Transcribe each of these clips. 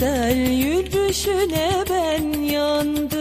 güzel yürüyüşüne ben yandım.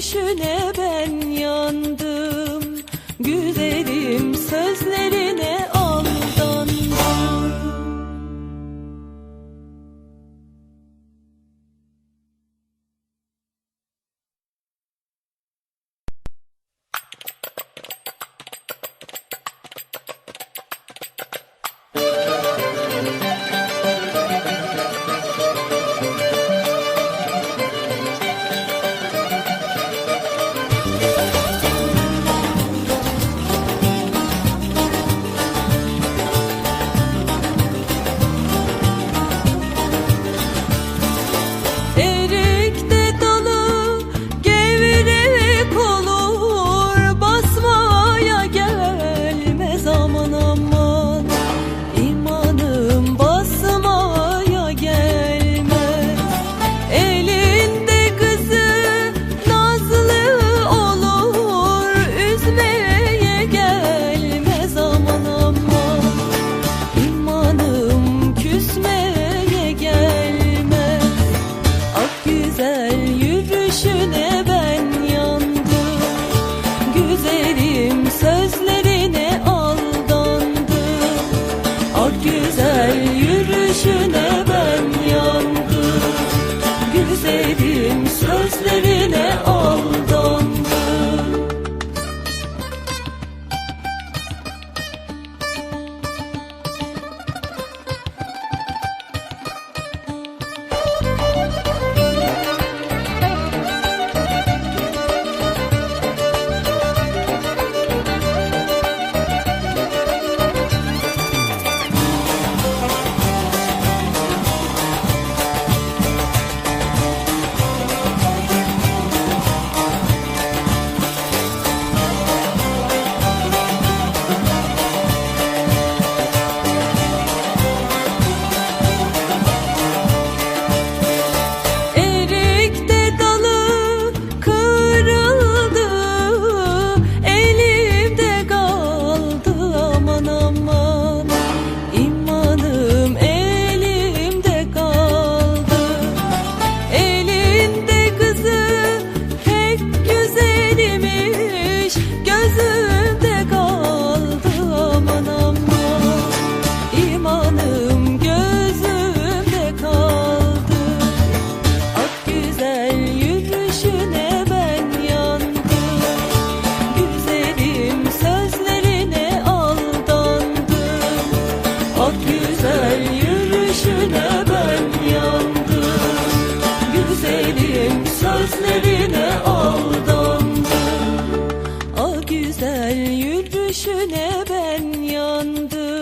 düşüne ben yandım. 许你 ben yandım